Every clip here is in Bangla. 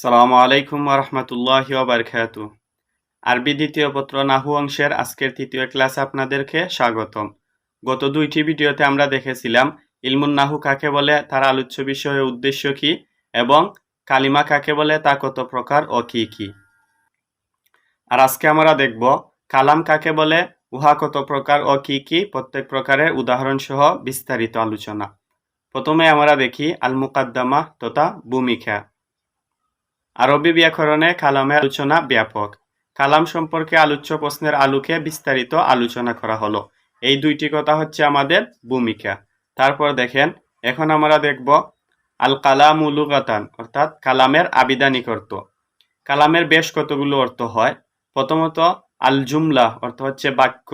সালামু আলাইকুম রহমতুল্লাহ বারকাত আরবি দ্বিতীয় পত্র নাহু অংশের আজকের তৃতীয় ক্লাস আপনাদেরকে স্বাগতম। গত দুইটি ভিডিওতে আমরা দেখেছিলাম, ইলমুন নাহু কাকে বলে, তার আলোচ্য বিষয়ের উদ্দেশ্য কি, এবং কালিমা কাকে বলে, তা কত প্রকার ও কি কি। আর আজকে আমরা দেখব, কালাম কাকে বলে, উহা কত প্রকার ও কি কি, প্রত্যেক প্রকারের উদাহরণ সহ বিস্তারিত আলোচনা। প্রথমে আমরা দেখি আল মুকাদ্দামা তথা ভূমিকা। আরবি ব্যাকরণে কালামের আলোচনা ব্যাপক। কালাম সম্পর্কে আলোচ্য প্রশ্নের আলোকে বিস্তারিত আলোচনা করা হলো। এই দুইটি কথা হচ্ছে আমাদের ভূমিকা। তারপর দেখেন, এখন আমরা দেখব আল কালাম উলুগাতান অর্থাৎ কালামের আবিদানিক অর্থ কালামের বেশ কতগুলো অর্থ হয়? প্রথমত আল জুমলা অর্থ হচ্ছে বাক্য,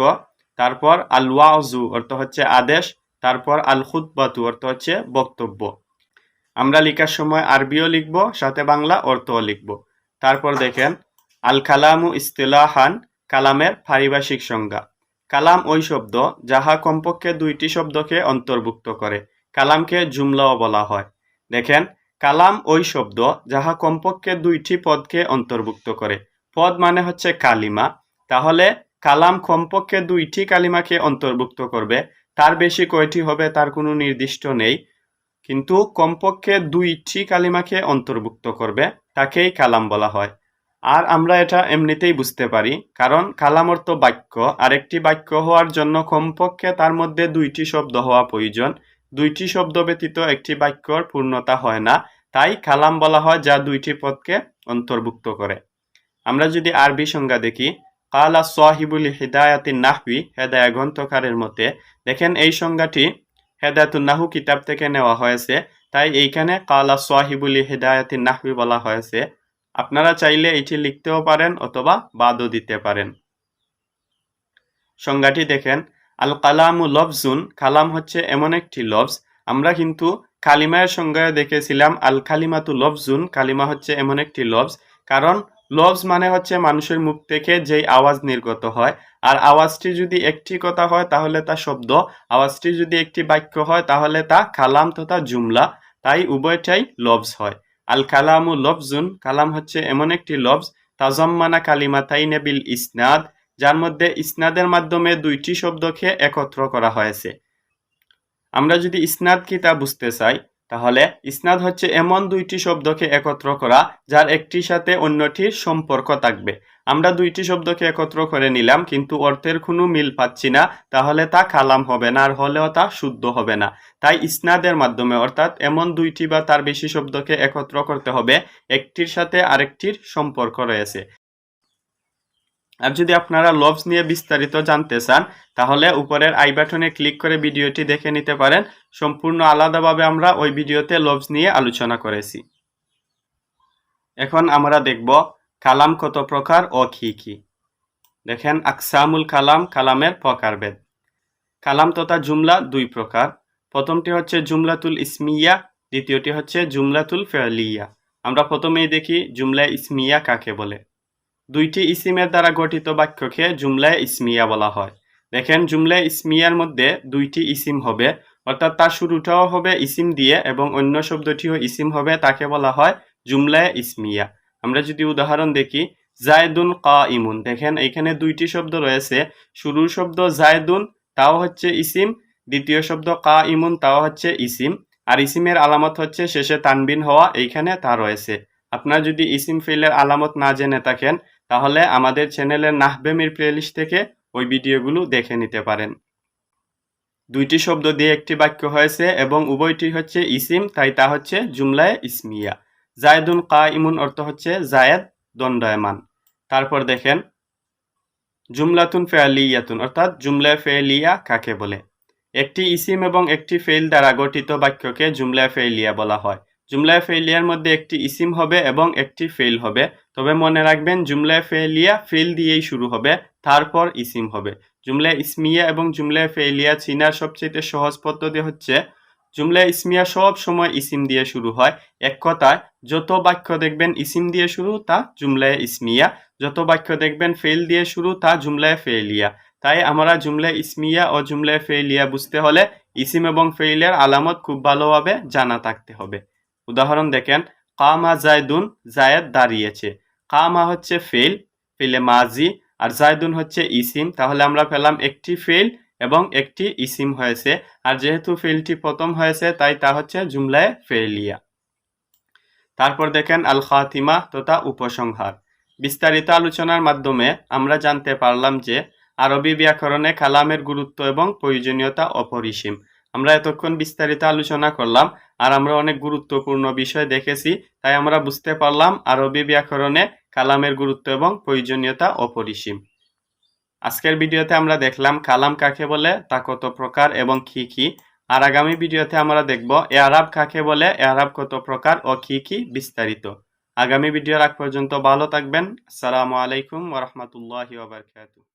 তারপর আল ওয়াজু অর্থ হচ্ছে আদেশ, তারপর আল খুতবাতু অর্থ হচ্ছে বক্তব্য। আমরা লেখার সময় আরবিও লিখব, সাথে বাংলা অর্থও লিখব। তারপর দেখেন আল কালামু ইস্তিলাহান, কালামের পারিভাষিক সংজ্ঞা। কালাম ওই শব্দ যাহা কমপক্ষে দুইটি শব্দকে অন্তর্ভুক্ত করে। কালামকে জুমলাও বলা হয়। দেখেন, কালাম ওই শব্দ যাহা কমপক্ষে দুইটি পদকে অন্তর্ভুক্ত করে। পদ মানে হচ্ছে কালিমা। তাহলে কালাম কমপক্ষে দুইটি কালিমাকে অন্তর্ভুক্ত করবে। তার বেশি কয়টি হবে তার কোনো নির্দিষ্ট নেই। কিন্তু কমপক্ষে দুইটি কালিমাকে অন্তর্ভুক্ত করবে, তাকেই কালাম বলা হয়। আর আমরা এটা এমনিতেই বুঝতে পারি, কারণ কালাম অর্থ বাক্য। আরেকটি বাক্য হওয়ার জন্য কমপক্ষে তার মধ্যে দুইটি শব্দ হওয়া প্রয়োজন। দুইটি শব্দ ব্যতীত একটি বাক্যর পূর্ণতা হয় না, তাই কালাম বলা হয় যা দুইটি পদকে অন্তর্ভুক্ত করে। আমরা যদি আরবি সংজ্ঞা দেখি, কালা সাহিবুল হিদায়াতিন নাহবি হেদায়া গ্রন্থকারের মতে, দেখেন এই সংজ্ঞাটি হেদায়তুন নাহু কিতাব থেকে নেওয়া হয়েছে। তাই এইখানে কালা সোয়াহিবুলি হেদায়াতিন নাহবি বলা হয়েছে। আপনারা চাইলে এটি লিখতেও পারেন অথবা বাদও দিতে পারেন। সংজ্ঞাটি দেখেন, আল কালামু লফজুন, কালাম হচ্ছে এমন একটি লফজ। আমরা কিন্তু কালিমায়ের সংজ্ঞায় দেখেছিলাম, আল কালিমাতু লফজুন, কালিমা হচ্ছে এমন একটি লফজ। কারণ লফজ মানে হচ্ছে মানুষের মুখ থেকে যেই আওয়াজ নির্গত হয়। আর আওয়াজটি যদি একটি কথা হয়, তাহলে তা শব্দ। আওয়াজটি যদি একটি বাক্য হয়, তাহলে তা কালাম তথা জুমলা। তাই উভয়টাই লফজ হয়। আল কালামু লফজুন, কালাম হচ্ছে এমন একটি লফজ। তাজম্মানা কালিমাতাই নেবিল ইসনাদ, যার মধ্যে ইসনাদের মাধ্যমে দুইটি শব্দকে একত্র করা হয়েছে। আমরা যদি ইসনাদ কি তা বুঝতে চাই তাহলে ইসনাদ হচ্ছে এমন দুইটি শব্দকে একত্র করা, যার একটির সাথে অন্যটির সম্পর্ক থাকবে। আমরা দুইটি শব্দকে একত্র করে নিলাম, কিন্তু অর্থের কোনো মিল পাচ্ছি না, তাহলে তা কালাম হবে না আর হলেও তা শুদ্ধ হবে না। তাই ইসনাদের মাধ্যমে, অর্থাৎ এমন দুইটি বা তার বেশি শব্দকে একত্র করতে হবে, একটির সাথে আরেকটির সম্পর্ক রয়েছে। আর যদি আপনারা লভস নিয়ে বিস্তারিত জানতে চান, তাহলে উপরের আই বাটনে ক্লিক করে ভিডিওটি দেখে নিতে পারেন। সম্পূর্ণ আলাদাভাবে আমরা ওই ভিডিওতে লভস নিয়ে আলোচনা করেছি। এখন আমরা দেখব কালাম কত প্রকার ও কি কি। দেখেন, আকসামুল কালাম, কালামের প্রকারভেদ। কালাম তথা জুমলা দুই প্রকার। প্রথমটি হচ্ছে জুমলাতুল ইসমিয়া, দ্বিতীয়টি হচ্ছে জুমলাতুল ফেলিয়া। আমরা প্রথমেই দেখি জুমলা ইসমিয়া কাকে বলে। দুইটি ইসিমের দ্বারা গঠিত বাক্যকে জুমলায় ইসমিয়া বলা হয়। দেখেন জুমলায় ইসমিয়ার মধ্যে দুইটি ইসিম হবে, অর্থাৎ তার শুরুটাও হবে ইসিম দিয়ে এবং অন্য শব্দটিও ইসিম হবে, তাকে বলা হয় জুমলায় ইসমিয়া। আমরা যদি উদাহরণ দেখি, জায়দুন কা ইমুন দেখেন, এখানে দুইটি শব্দ রয়েছে। শুরুর শব্দ জায়দুন, তাও হচ্ছে ইসিম। দ্বিতীয় শব্দ কা ইমুন তাও হচ্ছে ইসিম। আর ইসিমের আলামত হচ্ছে শেষে তানবিন হওয়া, এইখানে তা রয়েছে। আপনার যদি ইসিম ফেলের আলামত না জেনে থাকেন তাহলে আমাদের চ্যানেলের নাহবেমির প্লেলিস্ট থেকে ওই ভিডিওগুলো দেখে নিতে পারেন। দুইটি শব্দ দিয়ে একটি বাক্য হয়েছে এবং উভয়টি হচ্ছে ইসিম, তাই তা হচ্ছে জুমলায় ইসমিয়া। জায়দুন কা ইমুন অর্থ হচ্ছে জায়েদ দণ্ডায়মান। তারপর দেখেন, জুমলাতুন ফেয়ালিয়াতুন অর্থাৎ জুমলা ফেলিয়া কাকে বলে? একটি ইসিম এবং একটি ফেল দ্বারা গঠিত বাক্যকে জুমলা ফেলিয়া বলা হয়। জুমলা ফেলিয়ার মধ্যে একটি ইসিম হবে এবং একটি ফেল হবে। তবে মনে রাখবেন, জুমলায় ফেলিয়া ফেল দিয়েই শুরু হবে, তারপর ইসিম হবে। জুমলা ইসমিয়া এবং জুমলা ফেলিয়া চিনার সবচেয়ে সহজ পদ্ধতি হচ্ছে জুমলা ইসমিয়া সব সময় ইসিম দিয়ে শুরু হয়। এক কথায়, যত বাক্য দেখবেন ইসিম দিয়ে শুরু, তা জুমলায় ইসমিয়া। যত বাক্য দেখবেন ফেল দিয়ে শুরু, তা জুমলায় ফেলিয়া তাই আমরা জুমলা ইসমিয়া ও জুমলা ফেলিয়া বুঝতে হলে ইসিম এবং ফেইলের আলামত খুব ভালোভাবে জানা থাকতে হবে। উদাহরণ দেখেন, কামা জায়দুন, জায়েদ দাঁড়িয়েছে। কামা হচ্ছে ফেল ফেলে মাজি, আর জায়দুন হচ্ছে ইসিম। তাহলে আমরা পেলাম একটি ফেল এবং একটি ইসিম হয়েছে। আর যেহেতু ফেলটি প্রথম হয়েছে, তাই তা হচ্ছে জুমলায় ফেলিয়া তারপর দেখেন আল খাতিমা তথা উপসংহার। বিস্তারিত আলোচনার মাধ্যমে আমরা জানতে পারলাম যে, আরবি ব্যাকরণে কালামের গুরুত্ব এবং প্রয়োজনীয়তা অপরিসীম। আমরা এতক্ষণ বিস্তারিত আলোচনা করলাম আর আমরা অনেক গুরুত্বপূর্ণ বিষয় দেখেছি, তাই আমরা বুঝতে পারলাম আরবি ব্যাকরণে কালামের গুরুত্ব এবং প্রয়োজনীয়তা অপরিসীম। আজকের ভিডিওতে আমরা দেখলাম কালাম কাকে বলে, তা কত প্রকার এবং কি কি। আর আগামী ভিডিওতে আমরা দেখব এআরাব কাকে বলে এআরাব কত প্রকার ও কি কি বিস্তারিত। আগামী ভিডিওর আগ পর্যন্ত ভালো থাকবেন। আসসালামু আলাইকুম ওরহমতুল্লাহি ওবরকাতুহ